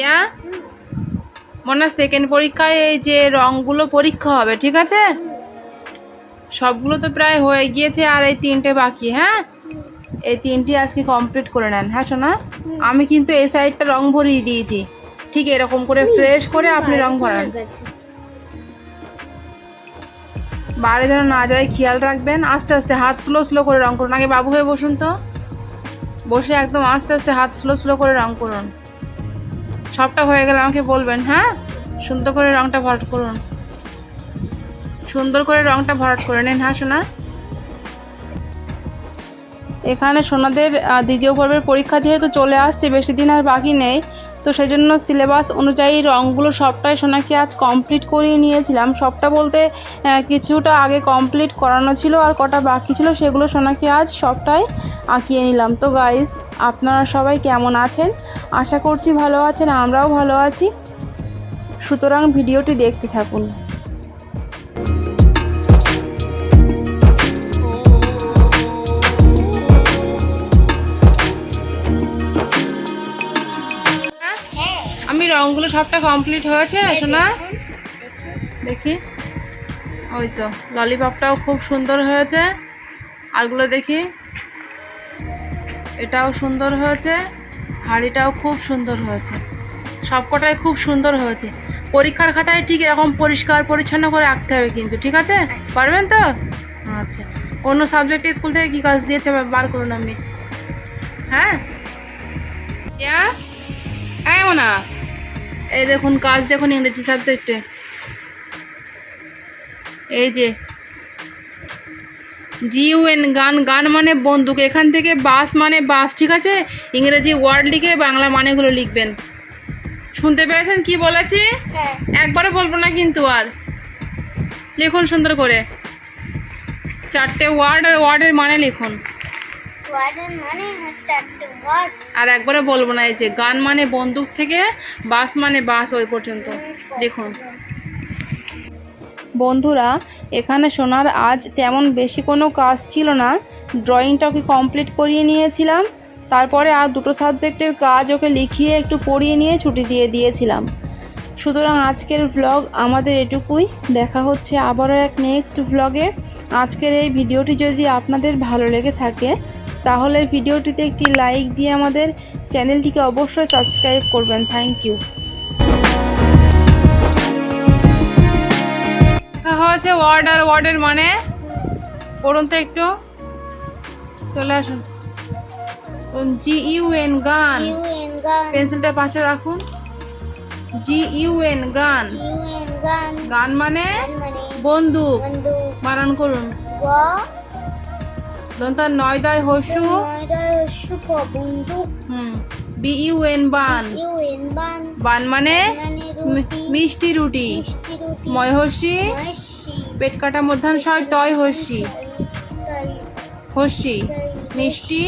ইয়া? মনে সেকেন্ড পরীক্ষায় এই যে রঙগুলো পরীক্ষা হবে ঠিক আছে? সবগুলো তো প্রায় হয়ে গিয়েছে আর এই তিনটে বাকি হ্যাঁ? এই তিনটি আজকে কমপ্লিট করে নেন হ্যাঁ শোনা আমি কিন্তু এই সাইডটা রং ভরিয়ে দিয়েছি। ঠিক এরকম করে ফ্রেশ করে আপনি রং ভরান। বাইরে যেন না যায় খেয়াল রাখবেন আস্তে আস্তে হাত স্লো স্লো করে রং করুন। আগে বাবু হয়ে বসুন তো। বসে একদম আস্তে আস্তে হাত স্লো স্লো করে রং করুন। সবটা হয়ে গেলে আমাকে বলবেন হ্যাঁ? সুন্দর করে রংটা ভরাট করুন। সুন্দর করে রংটা ভরাট করে নিন হ্যাঁ সোনা? এখানে সোনাদের দ্বিতীয় পর্বের পরীক্ষা যেহেতু চলে আসছে, বেশি দিন আর বাকি নেই, তো সেই জন্য সিলেবাস অনুযায়ী রঙগুলো সবটাই সোনাকে আজ কমপ্লিট করিয়ে নিয়েছিলাম। সবটা বলতে কিছুটা আগে কমপ্লিট করানো ছিল আর কটা বাকি ছিল, সেগুলো সোনাকে আজ সবটাই আঁকিয়ে নিলাম। তো গাইজ আপনারা সবাই কেমন আছেন? আশা করছি ভালো আছেন, আমরাও ভালো আছি। সুতরাং ভিডিওটি দেখতে থাকুন। আমি রঙগুলো সবটা কমপ্লিট হয়েছে শোনা দেখি। ওই তো ললিপপটাও খুব সুন্দর হয়েছে। আরগুলো দেখি। এটাও সুন্দর হয়েছে, হাঁড়িটাও খুব সুন্দর হয়েছে। সবকটাই খুব সুন্দর হয়েছে। পরীক্ষার খাতায় ঠিক এরকম পরিষ্কার পরিচ্ছন্ন করে রাখতে হবে কিন্তু, ঠিক আছে? পারবেন তো? আচ্ছা। অন্য সাবজেক্টে স্কুল থেকে কী কাজ দিয়েছে বার করুন আমি। হ্যাঁ? হ্যাঁ না এই দেখুন, কাজ দেখুন ইংরেজি সাবজেক্টে এই যে জিউএন গান গান মানে বন্দুক। এখান থেকে বাস মানে বাস ঠিক আছে? ইংরেজি ওয়ার্ড লিখে বাংলা মানেগুলো লিখবেন। শুনতে পেরেছেন কি বলেছি? হ্যাঁ। একবারে বলব না কিন্তু আর। লিখুন সুন্দর করে। চারটে ওয়ার্ড আর ওয়ার্ডের মানে লিখুন। মানে ওয়ার্ড। আর একবারে বলব না এই যে গান মানে বন্দুক থেকে বাস মানে বাস ওই পর্যন্ত। লিখুন। বন্ধুরা, এখানে সোনার আজ তেমন বেশি কোনো কাজ ছিল না। ড্রয়িংটা ওকে কমপ্লিট করিয়ে নিয়েছিলাম। তারপরে আর দুটো সাবজেক্টের কাজ ওকে লিখিয়ে একটু পড়িয়ে নিয়ে ছুটি দিয়ে দিয়েছিলাম। সুতরাং আজকের ভ্লগ আমাদের এটুকুই। দেখা হচ্ছে আবারও এক নেক্সট ভ্লগে আজকের এই ভিডিওটি যদি আপনাদের ভালো লেগে থাকে, তাহলে ভিডিওটিতে একটি লাইক দিয়ে আমাদের চ্যানেলটিকে অবশ্যই সাবস্ক্রাইব করবেন। থ্যাংক ইউ হয়েছে ওয়ার্ড আর ওয়ার্ডের মানে। পড়ুন তো একটু। চলে আসুন। জি ইউ এন গান। পেন্সিলটা পাশে রাখুন। জি ইউ এন গান। গান মানে মানে বন্দুক। বন্ধু বানান করুন। দন্তার নয় দয় হসু হুম। B U N bun. Bun মানে মানে মি- মিষ্টি রুটি। মিষ্টি রুটি ময়হসি পেট কাটা মধ্যাহ্ন টয় হসি হসি মিষ্টি,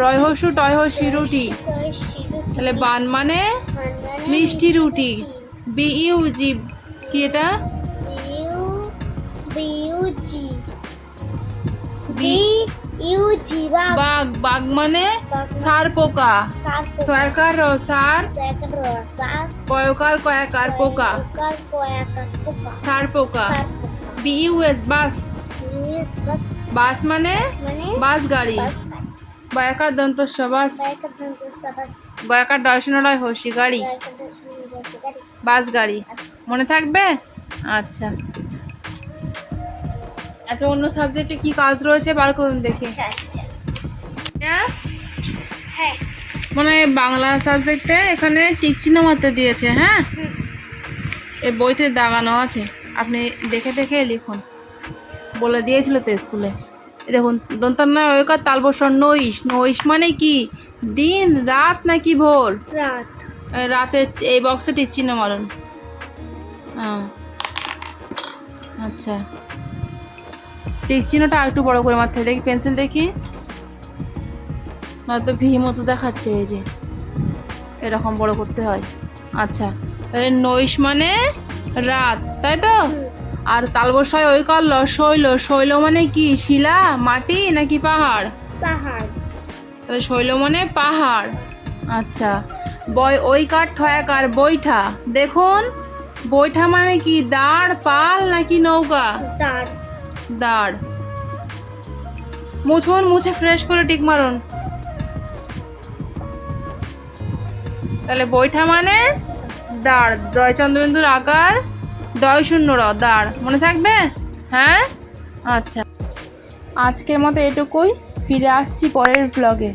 রয় হসু টয় হসি রুটি। তাহলে বান মানে মিষ্টি রুটি। বি ইউ জি কি এটা? ইউ জি বাঘ বাঘ মানে সার পোকা। ছয়কার র সার। পয়কার কয়াকার পোকা। সার পোকা। B U S bus. Bus. Bus মানে মানে বাস গাড়ি। বয়াকার দন্ত বাস। বাইকার দন্ত বাস। বয়াকার ডয়সনডয় হসি গাড়ি। বাস গাড়ি। মনে থাকবে? আচ্ছা। আচ্ছা অন্য সাবজেক্টে কি কাজ রয়েছে? বার করুন দেখি। হ্যাঁ হ্যাঁ মানে বাংলা সাবজেক্টে এখানে টিক চিহ্ন মারতে দিয়েছে হ্যাঁ? এই বইতে দাগানো আছে। আপনি দেখে দেখে লিখুন। বলে দিয়েছিল তো স্কুলে। দেখুন দেখুন দন্তান্না ওইকার তালবসর নইশ নইশ মানে কি? দিন রাত নাকি ভোর? রাত। এই রাতে এই বক্সে টিক চিহ্ন মারুন। হ্যাঁ। আচ্ছা। টিক চিহ্নটা আর একটু বড় করে মারতে দেখি পেন্সিল দেখি। নয়তো ভি মতো দেখাচ্ছে এই যে। এরকম বড় করতে হয়। আচ্ছা তাহলে নৈশ মানে রাত তাই তো? আর তালবসায় ওই কাল শৈল শৈল মানে কি শিলা মাটি নাকি পাহাড়? পাহাড়। তাহলে শৈল মানে পাহাড়। আচ্ছা বই ওই কাঠ ঠয়াকার বৈঠা? দেখুন বৈঠা মানে কি দাঁড় পাল নাকি নৌকা? দাঁড়। দাঁড়। মুছুন মুছে ফ্রেশ করে টিক মারুন। তাহলে বৈঠা মানে? দাঁড়, দয় চন্দ্রবিন্দুর আকার, দয় শূন্য র, দাঁড়, মনে থাকবে? হ্যাঁ? আচ্ছা। আজকের মতো এটুকুই। ফিরে আসছি পরের ভ্লগে